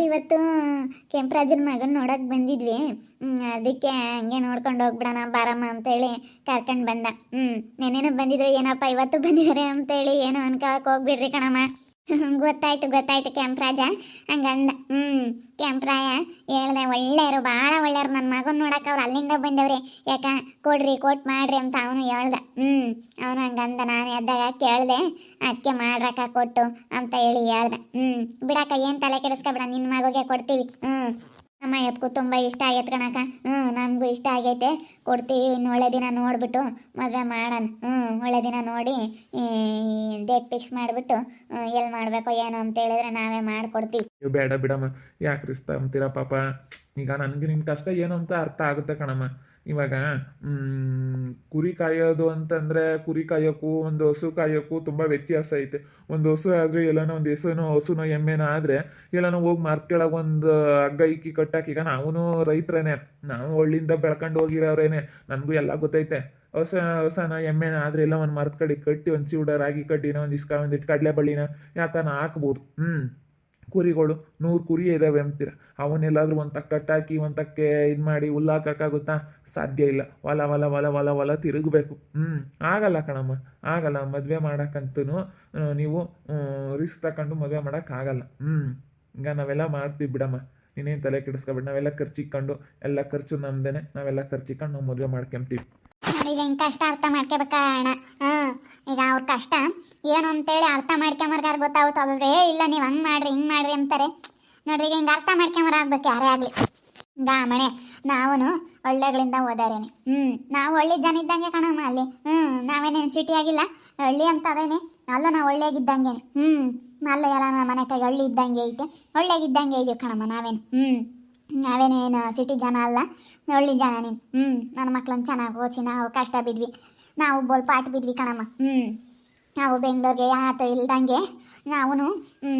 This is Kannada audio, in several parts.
ನಾವು ಇವತ್ತು ಕೆಂಪರಾಜನ ಮಗನ ನೋಡಕ್ ಬಂದಿದ್ವಿ. ಅದಕ್ಕೆ ಹಂಗೆ ನೋಡ್ಕೊಂಡು ಹೋಗ್ಬಿಡೋಣ ಬಾರಮ್ಮ ಅಂತೇಳಿ ಕರ್ಕೊಂಡು ಬಂದ. ಹ್ಮ್, ನೆನ್ನೆನೂ ಬಂದಿದ್ರು, ಏನಪ್ಪ ಇವತ್ತು ಬಂದಿದ್ದಾರೆ ಅಂತೇಳಿ ಏನೋ ಅನ್ಕೊಳಕ್ ಹೋಗ್ಬಿಡ್ರಿ ಕಣಮ್ಮ. ಗೊತ್ತಾಯ್ತು ಗೊತ್ತಾಯ್ತು ಕೆಂಪರಾಜ. ಹಂಗಂದ, ಹ್ಮ್, ಕೆಂಪರಾಯ, ಹೇಳ್ದೆ ಒಳ್ಳೆಯರು ಭಾಳ ಒಳ್ಳೆಯರು ನನ್ನ ಮಗನ ನೋಡಕ್ಕೆ ಅವ್ರು ಅಲ್ಲಿಂದ ಬಂದವ್ರಿ. ಯಾಕ? ಕೊಡ್ರಿ, ಕೊಟ್ ಮಾಡ್ರಿ ಅಂತ ಅವನು ಹೇಳ್ದ. ಹ್ಮ್, ಅವನು ಹಂಗಂದ ನಾನು ಎದ್ದಾಗ ಕೇಳ್ದೆ ಅದಕ್ಕೆ ಮಾಡ್ರಕ್ಕ ಕೊಟ್ಟು ಅಂತ ಹೇಳಿ ಹೇಳ್ದ. ಹ್ಮ್, ಬಿಡಕ್ಕ, ಏನ್ ತಲೆ ಕೆಡಿಸ್ಕೊಬೇಡ ನಿನ್ನ ಮಗುಗೆ ಕೊಡ್ತೀವಿ. ಹ್ಮ್ ಅಮ್ಮ, ಎಪ್ಕು ತುಂಬಾ ಇಷ್ಟ ಆಗೈತೆ ಕಣಕ್ಕ. ಹ್ಞೂ ನಮಗೂ ಇಷ್ಟ ಆಗೈತೆ. ಕೊಡ್ತೀವಿ, ಇನ್ನು ಒಳ್ಳೆ ದಿನ ನೋಡಿಬಿಟ್ಟು ಮದುವೆ ಮಾಡೋಣ. ಹ್ಞೂ ಒಳ್ಳೆ ದಿನ ನೋಡಿ ಡೇಟ್ ಫಿಕ್ಸ್ ಮಾಡಿಬಿಟ್ಟು ಎಲ್ಲಿ ಮಾಡಬೇಕು ಏನು ಅಂತ ಹೇಳಿದ್ರೆ ನಾವೇ ಮಾಡಿಕೊಡ್ತೀವಿ. ಬೇಡ ಬಿಡಮ್ಮ. ಯಾಕೆ ಅಂತೀರ ಪಾಪ? ಈಗ ನನಗೆ ನಿಮ್ಮ ಕಷ್ಟ ಏನು ಅಂತ ಅರ್ಥ ಆಗುತ್ತೆ ಕಣಮ್ಮ. ಇವಾಗ ಕುರಿ ಕಾಯೋದು ಅಂತಂದರೆ ಕುರಿ ಕಾಯೋಕ್ಕೂ ಒಂದು ಹಸು ಕಾಯೋಕ್ಕೂ ತುಂಬ ವ್ಯತ್ಯಾಸ ಐತೆ. ಒಂದು ಹಸು ಆದರೆ ಎಲ್ಲನೋ ಒಂದು ಹೆಸನೋ, ಹಸುನೋ, ಎಮ್ಮೆನೋ ಆದರೆ ಎಲ್ಲನೋ ಹೋಗಿ ಮಾರ್ಕೆಳಗೆ ಒಂದು ಹಗ್ಗ ಇಕ್ಕಿ ಕಟ್ಟಾಕಿ ಈಗ ನಾವೂ ರೈತರೇನೆ. ನಾವು ಹಳ್ಳಿಯಿಂದ ಬೆಳ್ಕೊಂಡು ಹೋಗಿರೋರೇನೆ. ನನಗೂ ಎಲ್ಲ ಗೊತ್ತೈತೆ. ಹೊಸ, ಹೊಸನ, ಎಮ್ಮೆನ ಆದರೆ ಎಲ್ಲ ಒಂದು ಮರದ ಕಡೆ ಕಟ್ಟಿ ಒಂದು ಚಿವುಡ ರಾಗಿ ಕಡ್ಡಿನ ಒಂದು ಇಸ್ಕ ಒಂದಿಟ್ಟು ಕಡಲೆ ಬಳ್ಳಿನ ಯಾಕನ ಹಾಕ್ಬೋದು. ಹ್ಞೂ ಕುರಿಗಳು, ನೂರು ಕುರಿ ಇದ್ದಾವೆ ಅಂತೀರ. ಅವನ್ನೆಲ್ಲಾದರೂ ಒಂದು ತಕ್ಕ ಕಟ್ಟಾಕಿ ಒಂದು ತಕ್ಕೆ ಇದು ಮಾಡಿ ಹುಲ್ಲಾಕಾಗುತ್ತಾ ಸಾಧ್ಯ ಇಲ್ಲ. ಹೊಲ ಹೊಲ ಹೊಲ ಹೊಲ ಹೊಲ ತಿರುಗಬೇಕು. ಹ್ಞೂ ಆಗಲ್ಲ ಕಣಮ್ಮ. ಆಗಲ್ಲ. ಮದುವೆ ಮಾಡೋಕ್ಕಂತೂ ನೀವು ರಿಸ್ಕ್ ತಗೊಂಡು ಮದುವೆ ಮಾಡೋಕ್ಕಾಗಲ್ಲ. ಹ್ಞೂ ಈಗ ನಾವೆಲ್ಲ ಮಾಡ್ತೀವಿ ಬಿಡಮ್ಮ. ನೀನೇನು ತಲೆ ಕೆಡಿಸ್ಕೊಬೇಡ. ನಾವೆಲ್ಲ ಖರ್ಚಿಕ್ಕೊಂಡು ಎಲ್ಲ ಖರ್ಚು ನಮ್ದೇನೆ. ನಾವೆಲ್ಲ ಖರ್ಚಿಕೊಂಡು ನಾವು ಮದುವೆ ಮಾಡ್ಕೊಂತೀವಿ. ಈಗ ಹೆಂಗೆ ಕಷ್ಟ ಅರ್ಥ ಮಾಡ್ಕೋಬೇಕ ಅಣ್ಣ? ಹ್ಮ್ ಈಗ ಅವ್ರ ಕಷ್ಟ ಏನು ಅಂತೇಳಿ ಅರ್ಥ ಮಾಡ್ಕೊಂಬರ್ಗಾರ ಗೊತ್ತಾಗುತ್ತೆ ಒಬ್ಬೊಬ್ರೆ "ಏ, ಇಲ್ಲ ನೀವು ಹಂಗ್ ಮಾಡ್ರಿ ಹಿಂಗೆ ಮಾಡ್ರಿ ಅಂತಾರೆ. ನೋಡ್ರಿ ಈಗ ಹಿಂಗೆ ಅರ್ಥ ಮಾಡ್ಕೊಂಬರ ಆಗ್ಬೇಕು ಯಾರೇ ಆಗಲಿ. ಮನೆ ನಾವು ಹಳ್ಳಿಗಳಿಂದ ಓದಾರೇನೆ. ಹ್ಞೂ ನಾವು ಹಳ್ಳಿ ಜನ ಇದ್ದಂಗೆ ಕಣಮ್ಮ ಅಲ್ಲಿ. ಹ್ಞೂ ನಾವೇನೇನು ಸಿಟಿ ಆಗಿಲ್ಲ. ಹಳ್ಳಿ ಅಂತ ಅದೇನೆ. ಅಲ್ಲ ನಾವು ಒಳ್ಳೆಗಿದ್ದಂಗೆ ಹ್ಞೂ ಅಲ್ಲ ಎಲ್ಲ ನಮ್ಮ ಮನೆ ಕೈ ಹಳ್ಳಿ ಇದ್ದಂಗೆ ಐತೆ. ಒಳ್ಳೆಗಿದ್ದಂಗೆ ಇದೀವಿ ಕಣಮ್ಮ ನಾವೇನು. ಹ್ಮ್. ನಾವೇನೇನು ಸಿಟಿ ಜನ ಅಲ್ಲ. ಹಳ್ಳಿ ಜನ ನೀನು. ಹ್ಞೂ ನನ್ನ ಮಕ್ಳನ್ನ ಚೆನ್ನಾಗಿ ಓದಿಸಿ ನಾವು ಕಷ್ಟ ಬಿದ್ವಿ. ನಾವು ಬೋಲ್ ಪಾಟ್ ಬಿದ್ವಿ ಕಣಮ್ಮ. ಹ್ಞೂ ನಾವು ಬೆಂಗಳೂರಿಗೆ ಯಾತು ಇಲ್ದಂಗೆ ನಾವು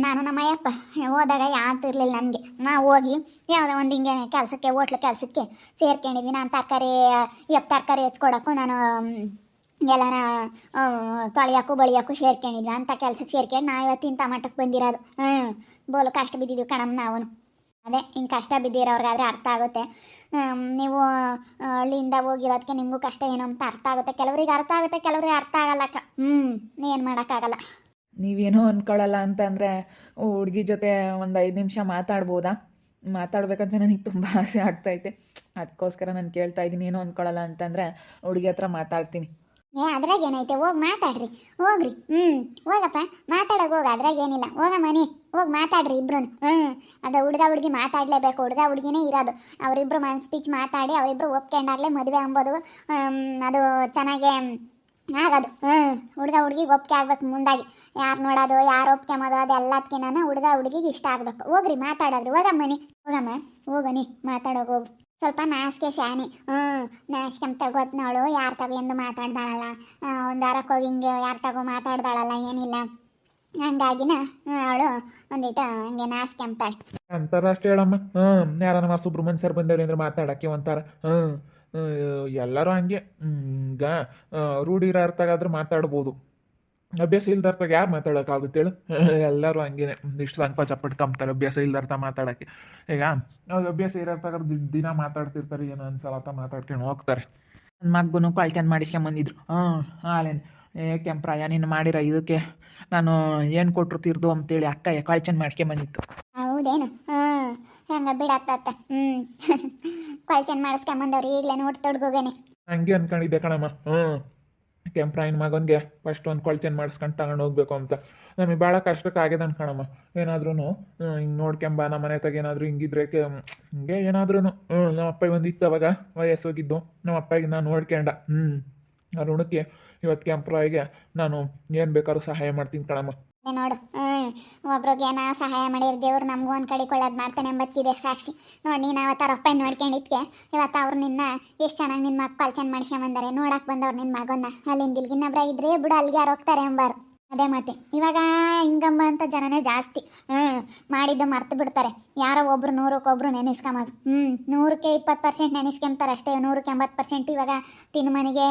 ನಾನು ನಮ್ಮ ಅಯ್ಯಪ್ಪ ಹೋದಾಗ ಯಾತು ಇರಲಿಲ್ಲ ನನಗೆ. ನಾವು ಹೋಗಿ ಯಾವುದೋ ಒಂದು ಹಿಂಗೆ ಕೆಲಸಕ್ಕೆ ಹೋಟ್ಲು ಕೆಲಸಕ್ಕೆ ಸೇರ್ಕೊಂಡಿದ್ವಿ. ನಾನು ತರಕಾರಿ ಎಪ್ಪ ತರಕಾರಿ ಹೆಚ್ಕೊಡೋಕ್ಕೂ ನಾನು ಎಲ್ಲನ ತೊಳೆಯೋಕ್ಕೂ ಬಳಿಯೋಕ್ಕೂ ಸೇರ್ಕೊಂಡಿದ್ವಿ ಅಂತ ಕೆಲಸಕ್ಕೆ ಸೇರ್ಕೊಂಡು ನಾವು ಇವತ್ತು ಇಂಥ ಮಟ್ಟಕ್ಕೆ ಬಂದಿರೋದು. ಹ್ಞೂ ಬೋಲು ಕಷ್ಟ ಬಿದ್ದಿದ್ವಿ ಕಣಮ್ಮ ನಾವು ಅದೇ ಹಿಂಗೆ ಕಷ್ಟ ಬಿದ್ದಿರೋರ್ಗಾದ್ರೆ ಅರ್ಥ ಆಗುತ್ತೆ. ನೀವು ಹಳ್ಳಿಯಿಂದ ಹೋಗಿರೋದಕ್ಕೆ ನಿಮಗೂ ಕಷ್ಟ ಏನು ಅಂತ ಅರ್ಥ ಆಗುತ್ತೆ. ಕೆಲವರಿಗೆ ಅರ್ಥ ಆಗುತ್ತೆ, ಕೆಲವರಿಗೆ ಅರ್ಥ ಆಗಲ್ಲ. ಅಕ್ಕ ಹ್ಞೂ ಏನು ಮಾಡೋಕ್ಕಾಗಲ್ಲ. ನೀವೇನೋ ಅಂದ್ಕೊಳ್ಳಲ್ಲ ಅಂತಂದರೆ ಹುಡುಗಿ ಜೊತೆ ಒಂದು ಐದು ನಿಮಿಷ ಮಾತಾಡ್ಬೋದಾ? ಮಾತಾಡ್ಬೇಕಂತ ನನಗೆ ತುಂಬ ಆಸೆ ಆಗ್ತೈತೆ ಅದಕ್ಕೋಸ್ಕರ ನಾನು ಕೇಳ್ತಾ ಇದ್ದೀನಿ, ಏನೋ ಅಂದ್ಕೊಳ್ಳಲ್ಲ ಅಂತಂದರೆ ಹುಡುಗಿ ಹತ್ರ ಮಾತಾಡ್ತೀನಿ. ಏ, ಅದ್ರಾಗ ಏನೈತೆ? ಹೋಗಿ ಮಾತಾಡ್ರಿ. ಹೋಗ್ರಿ. ಹ್ಞೂ ಹೋಗಪ್ಪ. ಮಾತಾಡೋಕೆ ಹೋಗ, ಅದ್ರಾಗ ಏನಿಲ್ಲ. ಹೋಗ ಮನಿ. ಹೋಗಿ ಮಾತಾಡ್ರಿ ಇಬ್ರು ಹ್ಞೂ ಅದು ಹುಡ್ಗ ಹುಡುಗಿ ಮಾತಾಡಲೇಬೇಕು. ಹುಡ್ಗ ಹುಡುಗಿನೇ ಇರೋದು. ಅವರಿಬ್ರು ಮನ್ ಸ್ಪೀಚ್ ಮಾತಾಡಿ ಅವರಿಬ್ರು ಒಪ್ಕೊಂಡಾಗಲೇ ಮದುವೆ ಅಂಬೋದು. ಅದು ಚೆನ್ನಾಗೆ ಆಗೋದು. ಹ್ಞೂ ಹುಡುಗ ಹುಡುಗಿಗೆ ಒಪ್ಪಿಗೆ ಆಗ್ಬೇಕು ಮುಂದಾಗಿ. ಯಾರು ನೋಡೋದು, ಯಾರು ಒಪ್ಕೊಂಬೋದು ಅದೆಲ್ಲದಕ್ಕೆ ನಾನು ಹುಡುಗ ಹುಡುಗಿಗೆ ಇಷ್ಟ ಆಗ್ಬೇಕು. ಹೋಗ್ರಿ, ಮಾತಾಡೋದ್ರಿ. ಹೋಗಮ್ಮನಿ ಹೋಗಮ್ಮ. ಹೋಗನಿ. ಮಾತಾಡೋಕೆ ಹೋಗು. ಸ್ವಲ್ಪ ನಾಸ್ಕೆ ಸ್ಯಾನಿ ಹ್ಞೂ ನಾಚ್ಕೊಂತ ಗೊತ್ತನವಳು ಯಾರ ತಗೋ ಎಂದು ಮಾತಾಡ್ದಾಳಲ್ಲ. ಒಂದು ವಾರಕ್ಕೆ ಹೋಗಿ ಹಿಂಗೆ ಯಾರ ತಗೋ ಮಾತಾಡ್ದಾಳಲ್ಲ ಏನಿಲ್ಲ. ಹಂಗಾಗಿನ ಅವಳು ಒಂದಿಟ್ಟು ಹಂಗೆ ನಾಚ್ಕೊಂತಾಳೆ ಅಂತಾರಷ್ಟೇ ಹೇಳಮ್ಮ. ಹ್ಞೂ ಯಾರ ನಮ್ಮ ಸುಬ್ರಹ್ಮಣ್ಯ ಸರ್ ಬಂದವ್ರಿ ಅಂದ್ರೆ ಮಾತಾಡಕ್ಕೆ ಒಂಥರ. ಹ್ಞೂ ಎಲ್ಲರೂ ಹಂಗೆ. ಹ್ಮ್, ಈಗ ಆ, ರೂಢಿ ಇರೋರ್ತಾಗಾದ್ರೆ ಮಾತಾಡ್ಬೋದು. ಅಭ್ಯಾಸ ಇಲ್ದರ್ತಾಗ ಯಾರು ಮಾತಾಡೋಕ್ಕಾಗುತ್ತೆ ಹೇಳು? ಎಲ್ಲರೂ ಹಂಗೇನೆ. ಇಷ್ಟು ತಂಕ ಚಪ್ಪಟ್ಟು ಕಂಬ್ತಾರೆ ಅಭ್ಯಾಸ ಇಲ್ದರ್ತ ಮಾತಾಡೋಕ್ಕೆ. ಈಗ ಅವ್ರು ಅಭ್ಯಾಸ ಇರೋರ್ತಾಗ ದಿನ ಮಾತಾಡ್ತಿರ್ತಾರೆ ಏನೋ ಅನ್ಸಲತ್ತ ಮಾತಾಡ್ಕೊಂಡು ಹೋಗ್ತಾರೆ. ನನ್ನ ಮಗನು ಕ್ವಾಲ್ಟನ್ ಮಾಡಿಸ್ಕೊಂಬಂದಿದ್ರು ಹಾಂ ಹಾಲೇನು. ಏ ಕೆಂಪ್ರಾಯ ನೀನು ಮಾಡಿರ ಇದಕ್ಕೆ. ನಾನು ಏನು ಕೊಟ್ಟರು ತಿರ್ದು ಅಂತೇಳಿ ಅಕ್ಕ ಕ್ವಾಲ್ಚನ್ ಮಾಡ್ಕೊಂಬಂದಿತ್ತು ಹೌದೇನು? ಹ್ಞೂ ಹಂಗ ಬಿಡತ್ತ ಹ್ಞೂ ಕ್ವಶನ್ ಮಾಡಿಸ್ಕೊಂಬಂದವ್ರು ಈಗಲೇ ನೋಡಿ ತೊಡ್ಗೋಗೇನೆ. ಹಂಗೆ ಅನ್ಕೊಂಡಿದ್ದೆ ಕಣಮ್ಮ. ಹ್ಞೂ ಕೆಂಪ್ರಾಯನ ಮಗನಿಗೆ ಫಸ್ಟ್ ಒಂದು ಕೊಳ್ಚೆನ್ ಮಾಡಿಸ್ಕೊಂಡು ತಗೊಂಡು ಹೋಗ್ಬೇಕು ಅಂತ. ನಮಗೆ ಭಾಳ ಕಷ್ಟಕ್ಕೆ ಆಗ್ಯದ ಅನ್ಕಣಮ್ಮ ಏನಾದ್ರೂ ಹಿಂಗೆ ನೋಡ್ಕೊಂಬ ನಮ್ಮ ಮನೆ ತಗ ಏನಾದರೂ ಹಿಂಗಿದ್ರೆ ಹಿಂಗೆ ಏನಾದ್ರೂ ನಮ್ಮ ಅಪ್ಪಾಯಿ ಒಂದು ಇತ್ತು ಅವಾಗ ವಯಸ್ಸೋಗಿದ್ದು ನಮ್ಮ ಅಪ್ಪಾಯಿಗೆ ನಾನು ನೋಡ್ಕೊಂಡ. ಹ್ಞೂ ಆ ಋಣಕ್ಕೆ ಇವತ್ತು ಕೆಂಪ್ರಾಯಿಗೆ ನಾನು ಏನು ಬೇಕಾದ್ರೂ ಸಹಾಯ ಮಾಡ್ತೀನಿ ಕಣಮ್ಮ. ನೋಡು. ಹ್ಞೂ ಒಬ್ರಿಗೆ ಏನೋ ಸಹಾಯ ಮಾಡಿರ ದೇವ್ರು ನಮಗೂ ಒಂದು ಕಡೆ ಕೊಳ್ಳೋದು ಮಾಡ್ತಾನೆ ಎಂಬತ್ತಿದೆ ಸಾಕ್ಷಿ. ನೋಡಿ ನೀನು ಅವತ್ತು ಅವ್ರ ನೋಡ್ಕೊಂಡಿದ್ಕೆ ಇವತ್ತು ಅವ್ರು ನಿನ್ನ ಎಷ್ಟು ಚೆನ್ನಾಗಿ ನಿನ್ನ ಮಕ್ಕ ಪಲ್ಚನ್ ಮಾಡ್ಸ್ಕೊಂಬಂದಾರೆ ನೋಡಕ್ಕೆ ಬಂದವ್ರು ನಿನ್ನ ಮಗನ್ನ. ಅಲ್ಲಿಂದ ಇಲ್ಲಿ ಇನ್ನೊಬ್ರ ಇದ್ರೆ ಬಿಡು, ಅಲ್ಲಿಗೆ ಯಾರು ಹೋಗ್ತಾರೆ ಎಂಬಾರು ಅದೇ ಮತ್ತೆ. ಇವಾಗ ಹಿಂಗಂಬ ಅಂತ ಜನನೇ ಜಾಸ್ತಿ. ಹ್ಞೂ ಮಾಡಿದ್ದು ಮರ್ತು ಬಿಡ್ತಾರೆ. ಯಾರೋ ಒಬ್ರು ನೂರಕ್ಕೊಬ್ರು ನೆನೆಸ್ಕೊಂಬೋದು. ಹ್ಞೂ ನೂರಕ್ಕೆ ಇಪ್ಪತ್ತು ಪರ್ಸೆಂಟ್ ನೆನೆಸ್ಕೊಂತಾರೆ ಅಷ್ಟೇ, ನೂರಕ್ಕೆ ಎಂಬತ್ತು ಪರ್ಸೆಂಟ್ ಇವಾಗ ತಿನ್ನು ಮನೆಗೆ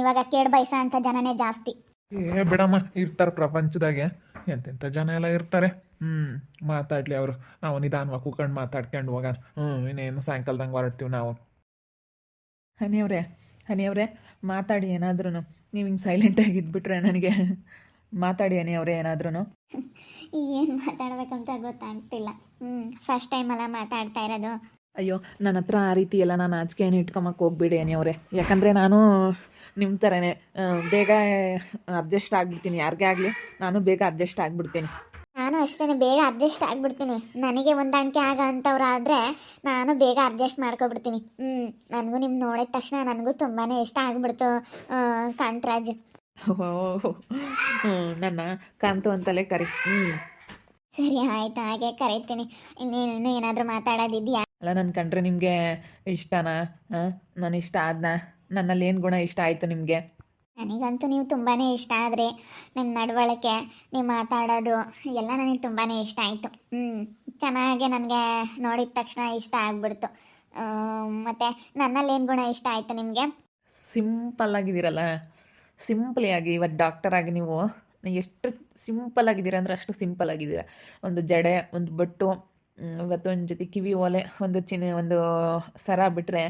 ಇವಾಗ ಕೇಡ್ ಬಯಸ ಅಂತ ಜನನೇ ಜಾಸ್ತಿ. ಏ ಬಿಡಮ್ಮ ಇರ್ತಾರೆ ಪ್ರಪಂಚದಾಗೆ. ಎಂತೆಂಥ ಜನ ಎಲ್ಲ ಇರ್ತಾರೆ. ಹ್ಞೂ ಮಾತಾಡಲಿ ಅವರು. ನಾವು ನಿಧಾನವಾಗಿ ಕೂಕೊಂಡು ಮಾತಾಡ್ಕೊಂಡು ಹೋಗೋಣ. ಹ್ಞೂ ಇನ್ನೇನು ಸಾಯಂಕಾಲದಂಗೆ ಹೊರಡ್ತೀವಿ ನಾವು. ಹನಿಯವ್ರೆ ಹನಿಯವ್ರೆ ಮಾತಾಡಿ ಏನಾದ್ರೂ ನೀವು ಹಿಂಗೆ ಸೈಲೆಂಟಾಗಿ ಇದ್ಬಿಟ್ರೆ ನನಗೆ. ಮಾತಾಡಿ ಹನಿಯವ್ರೆ ಏನಾದ್ರೂ ಏನು ಮಾತಾಡ್ಬೇಕಂತ ಗೊತ್ತಾಗ್ತಿಲ್ಲ. ಹ್ಞೂ ಫಸ್ಟ್ ಟೈಮ್ ಅಲ್ಲ ಮಾತಾಡ್ತಾ ಇರೋದು. ಅಯ್ಯೋ ನನ್ನ ಹತ್ರ ಆ ರೀತಿ ಎಲ್ಲ ನಾನು ಆಚೆಗೆ ಏನು ಇಟ್ಕೊಂಬಕ್ಕೆ ಹೋಗ್ಬೇಡಿ ಅವರೇ. ಯಾಕಂದರೆ ನಾನು ನಿಮ್ಮ ಥರನೇ ಬೇಗ ಅಡ್ಜಸ್ಟ್ ಆಗಿಬಿಡ್ತೀನಿ. ಯಾರಿಗೇ ಆಗಲಿ ನಾನು ಬೇಗ ಅಡ್ಜಸ್ಟ್ ಆಗಿಬಿಡ್ತೀನಿ. ನಾನು ಅಷ್ಟೇ ಬೇಗ ಅಡ್ಜಸ್ಟ್ ಆಗಿಬಿಡ್ತೀನಿ. ನನಗೆ ಹೊಂದಾಣಿಕೆ ಆಗ ಅಂಥವ್ರು ಆದರೆ ನಾನು ಬೇಗ ಅಡ್ಜಸ್ಟ್ ಮಾಡ್ಕೊಬಿಡ್ತೀನಿ. ಹ್ಞೂ ನನಗೂ ನಿಮ್ಮ ನೋಡಿದ ತಕ್ಷಣ ನನಗೂ ತುಂಬಾ ಇಷ್ಟ ಆಗ್ಬಿಡ್ತು ಕಾಂತರಾಜ್. ಓಹ್ ಹ್ಞೂ ನನ್ನ ಕಾಂತು ಅಂತಲೇ ಕರಿ. ಹ್ಞೂ ಸರಿ ಆಯಿತು ಹಾಗೆ ಕರಿತೀನಿ. ಇನ್ನೇನು ಇನ್ನೂ ಏನಾದರೂ ಮಾತಾಡೋದಿದೆಯಾ? ಅಲ್ಲ ನನ್ನ ಕಂಡ್ರೆ ನಿಮಗೆ ಇಷ್ಟನಾ? ಹಾಂ? ನಾನು ಇಷ್ಟ ಆದ್ನಾ? ನನ್ನಲ್ಲಿ ಏನು ಗುಣ ಇಷ್ಟ ಆಯಿತು ನಿಮಗೆ? ನನಗಂತೂ ನೀವು ತುಂಬಾ ಇಷ್ಟ ಆದರೆ ನಿಮ್ಮ ನಡವಳಿಕೆ ನೀವು ಮಾತಾಡೋದು ಎಲ್ಲ ನನಗೆ ತುಂಬಾ ಇಷ್ಟ ಆಯಿತು. ಹ್ಞೂ ಚೆನ್ನಾಗಿ ನನಗೆ ನೋಡಿದ ತಕ್ಷಣ ಇಷ್ಟ ಆಗ್ಬಿಡ್ತು. ಮತ್ತು ನನ್ನಲ್ಲಿ ಏನು ಗುಣ ಇಷ್ಟ ಆಯಿತು ನಿಮಗೆ? ಸಿಂಪಲ್ ಆಗಿದ್ದೀರಲ್ಲ. ಸಿಂಪಲಿ ಆಗಿ ಇವತ್ತು ಡಾಕ್ಟರ್ ಆಗಿ ನೀವು ಎಷ್ಟು ಸಿಂಪಲ್ ಆಗಿದ್ದೀರಾ ಅಂದರೆ ಅಷ್ಟು ಸಿಂಪಲ್ ಆಗಿದ್ದೀರಾ. ಒಂದು ಜಡೆ ಒಂದು ಬಟ್ಟು ಇವತ್ತು ಒಂದು ಜೊತೆ ಕಿವಿ ಒಲೆ, ಒಂದು ಚಿನ್ನ ಒಂದು ಸರ ಬಿಟ್ಟರೆ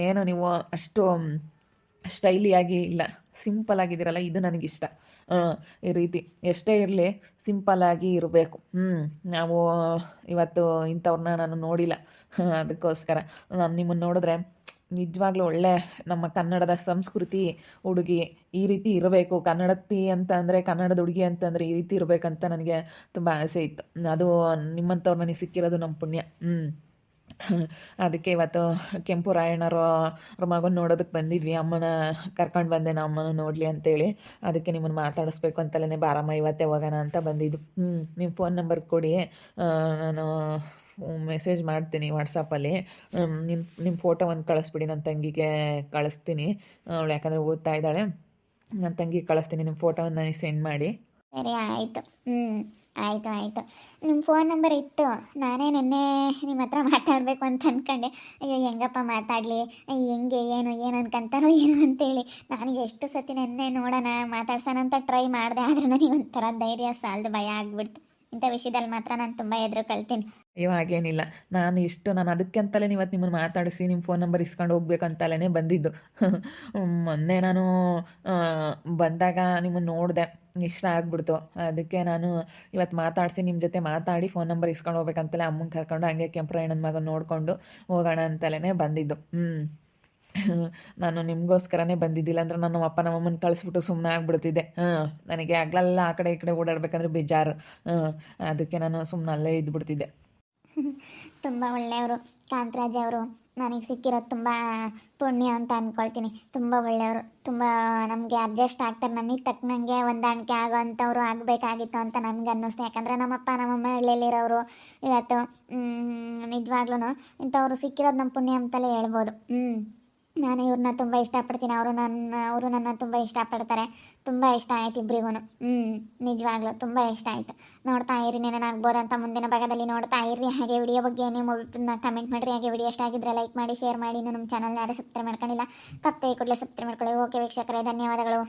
ಏನು ನೀವು ಅಷ್ಟು ಸ್ಟೈಲಿಯಾಗಿ ಇಲ್ಲ, ಸಿಂಪಲ್ ಆಗಿದ್ದೀರಲ್ಲ, ಇದು ನನಗಿಷ್ಟ. ಈ ರೀತಿ ಎಷ್ಟೇ ಇರಲಿ ಸಿಂಪಲ್ಲಾಗಿ ಇರಬೇಕು. ಹ್ಞೂ ನಾವು ಇವತ್ತು ಇಂಥವ್ರನ್ನ ನಾನು ನೋಡಿಲ್ಲ. ಅದಕ್ಕೋಸ್ಕರ. ನಾನು ನಿಮ್ಮನ್ನು ನೋಡಿದ್ರೆ ನಿಜವಾಗ್ಲೂ ಒಳ್ಳೆ ನಮ್ಮ ಕನ್ನಡದ ಸಂಸ್ಕೃತಿ ಹುಡುಗಿ ಈ ರೀತಿ ಇರಬೇಕು. ಕನ್ನಡತಿ ಅಂತ ಅಂದರೆ ಕನ್ನಡದ ಹುಡುಗಿ ಅಂತಂದರೆ ಈ ರೀತಿ ಇರಬೇಕಂತ ನನಗೆ ತುಂಬ ಆಸೆ ಇತ್ತು. ಅದು ನಿಮ್ಮಂಥವ್ರು ನನಗೆ ಸಿಕ್ಕಿರೋದು ನಮ್ಮ ಪುಣ್ಯ. ಹ್ಞೂ ಅದಕ್ಕೆ ಇವತ್ತು ಕೆಂಪು ರಾಯಣ್ಣರು ಅವ್ರ ಮಗನ ನೋಡೋದಕ್ಕೆ ಬಂದಿದ್ವಿ. ಅಮ್ಮನ ಕರ್ಕೊಂಡು ಬಂದೆ ನಾ ಅಮ್ಮನ ನೋಡಲಿ ಅಂತೇಳಿ. ಅದಕ್ಕೆ ನಿಮ್ಮನ್ನು ಮಾತಾಡಿಸ್ಬೇಕು ಅಂತಲೇ ಬಾರಮ್ಮ ಇವತ್ತೇ ಹೋಗೋಣ ಅಂತ ಬಂದಿದ್ದು. ಹ್ಞೂ ನಿಮ್ಮ ಫೋನ್ ನಂಬರ್ ಕೊಡಿ. ನಾನು ಮೆಸೇಜ್ ಮಾಡ್ತೀನಿ ವಾಟ್ಸಪ್ಪಲ್ಲಿ ನಿಮ್ಮ ನಿಮ್ಮ ಫೋಟೋ ಒಂದು ಕಳಿಸ್ಬಿಡಿ ನನ್ನ ತಂಗಿಗೆ ಕಳಿಸ್ತೀನಿ. ಅವಳು ಯಾಕಂದರೆ ಓದ್ತಾ ಇದ್ದಾಳೆ. ನನ್ನ ತಂಗಿಗೆ ಕಳಿಸ್ತೀನಿ ನಿಮ್ಮ ಫೋಟೋವನ್ನು ನನಗೆ ಸೆಂಡ್ ಮಾಡಿ. ಸರಿ, ಆಯಿತು. ಹ್ಞೂ ಆಯಿತು ಆಯಿತು. ನಿಮ್ಮ ಫೋನ್ ನಂಬರ್ ಇತ್ತು. ನಾನೇ ನಿನ್ನೆ ನಿಮ್ಮ ಹತ್ರ ಮಾತಾಡಬೇಕು ಅಂತ ಅಂದ್ಕೊಂಡೆ ಅಯ್ಯೋ, ಹೆಂಗಪ್ಪ ಮಾತಾಡಲಿ? ಹೆಂಗೆ, ಏನು ಏನು ಅನ್ಕಂತಾರೋ, ಏನು ಅಂತೇಳಿ. ನನಗೆ ಎಷ್ಟು ಸತಿ ನೆನ್ನೆ ನೋಡೋಣ, ಮಾತಾಡ್ಸೋಣ ಅಂತ ಟ್ರೈ ಮಾಡಿದೆ, ಆದರೆ ನನಗೆ ಒಂಥರ ಧೈರ್ಯ, ಸಾಲದು ಭಯ ಆಗ್ಬಿಡ್ತು. ಇಂಥ ವಿಷಯದಲ್ಲಿ ಮಾತ್ರ ನಾನು ತುಂಬ ಎದುರು ಕಳ್ತೀನಿ ಅಯ್ಯೋ, ಹಾಗೇನಿಲ್ಲ. ನಾನು ಇಷ್ಟು, ನಾನು ಅದಕ್ಕೆ ಅಂತಲೇ ಇವತ್ತು ನಿಮ್ಮನ್ನು ಮಾತಾಡಿಸಿ, ನಿಮ್ಮ ಫೋನ್ ನಂಬರ್ ಇಸ್ಕೊಂಡು ಹೋಗ್ಬೇಕಂತಲೇ ಬಂದಿದ್ದು. ಮೊನ್ನೆ ನಾನು ಬಂದಾಗ ನಿಮ್ಮನ್ನು ನೋಡಿದೆ. ಇಷ್ಟ ಆಗ್ಬಿಡ್ತು. ಅದಕ್ಕೆ ನಾನು ಇವತ್ತು ಮಾತಾಡಿಸಿ, ನಿಮ್ಮ ಜೊತೆ ಮಾತಾಡಿ ಫೋನ್ ನಂಬರ್ ಇಸ್ಕೊಂಡು ಹೋಗ್ಬೇಕಂತಲೇ ಅಮ್ಮನ ಕರ್ಕೊಂಡು, ಹಂಗೆ ಕೆಂಪರಾಯಣ್ಣನ ಮಗನ ನೋಡಿಕೊಂಡು ಹೋಗೋಣ ಅಂತಲೇ ಬಂದಿದ್ದು. ಹ್ಞೂ ನಾನು ನಿಮಗೋಸ್ಕರನೇ ಬಂದಿದ್ದಿಲ್ಲ ಅಂದ್ರೆ ನನ್ನ ಅಪ್ಪ ನಮ್ಮಮ್ಮನ ಕಳಿಸ್ಬಿಟ್ಟು ಸುಮ್ಮನೆ ಆಗ್ಬಿಡ್ತಿದ್ದೆ. ಹಾಂ, ನನಗೆ ಆಗ್ಲೆಲ್ಲ ಆ ಕಡೆ ಈ ಕಡೆ ಓಡಾಡ್ಬೇಕಂದ್ರೆ ಬೇಜಾರು. ಅದಕ್ಕೆ ನಾನು ಸುಮ್ಮನೆ ಅಲ್ಲೇ ಇದ್ಬಿಡ್ತಿದ್ದೆ. ತುಂಬ ಒಳ್ಳೆಯವರು. ಕಾಂತರಾಜ್ ಅವರು. ನನಗೆ ಸಿಕ್ಕಿರೋದು ತುಂಬ ಪುಣ್ಯ ಅಂತ ಅಂದ್ಕೊಳ್ತೀನಿ ತುಂಬ ಒಳ್ಳೆಯವರು. ತುಂಬ ನಮಗೆ ಅಡ್ಜಸ್ಟ್ ಆಗ್ತಾರೆ. ನಮಗೆ ತಕ್ಕನಂಗೆ ಹೊಂದಾಣಿಕೆ ಆಗೋ ಅಂಥವ್ರು ಆಗಬೇಕಾಗಿತ್ತು ಅಂತ ನಮ್ಗೆ ಅನ್ನಿಸ್ತು. ಯಾಕಂದರೆ ನಮ್ಮಪ್ಪ, ನಮ್ಮಮ್ಮ ಹಳ್ಳಿಯಲ್ಲಿರೋರು ಇವತ್ತು ನಿಜವಾಗ್ಲೂ ಇಂಥವ್ರು ಸಿಕ್ಕಿರೋದು ನಮ್ಮ ಪುಣ್ಯ ಅಂತಲೇ ಹೇಳ್ಬೋದು. ಹ್ಞೂ ನಾನು ಇವ್ರನ್ನ ತುಂಬ ಇಷ್ಟಪಡ್ತೀನಿ. ಅವರು ನನ್ನ ಅವರು ನನ್ನ ತುಂಬ ಇಷ್ಟಪಡ್ತಾರೆ. ತುಂಬ ಇಷ್ಟ ಆಯ್ತು ಇಬ್ಬರಿಗೂ ಹ್ಞೂ ನಿಜವಾಗ್ಲೂ ತುಂಬ ಇಷ್ಟ ಆಯಿತು. ನೋಡ್ತಾ ಇರಿ ನೆನನಾಗ್ಬೋದು ಅಂತ ಮುಂದಿನ ಭಾಗದಲ್ಲಿ ನೋಡ್ತಾ ಇರಿ. ಹಾಗೆ ವಿಡಿಯೋ ಬಗ್ಗೆ ನೀವು ಕಮೆಂಟ್ ಮಾಡಿರಿ. ಹಾಗೆ ವಿಡಿಯೋ ಇಷ್ಟ ಆಗಿದ್ರೆ ಲೈಕ್ ಮಾಡಿ ಶೇರ್ ಮಾಡಿ. ಇನ್ನು ನಮ್ಮ ಚಾನಲ್ನ ಯಾರು ಸಬ್ಸ್ಕ್ರೈಬ್ ಮಾಡ್ಕೊಂಡಿಲ್ಲ ತಪ್ಪೇ ಕೂಡಲೇ ಸಬ್ಸ್ಕ್ರೈಬ್ ಮಾಡ್ಕೊಳ್ಳಿ. ಓಕೆ ವೀಕ್ಷಕರೇ, ಧನ್ಯವಾದಗಳು.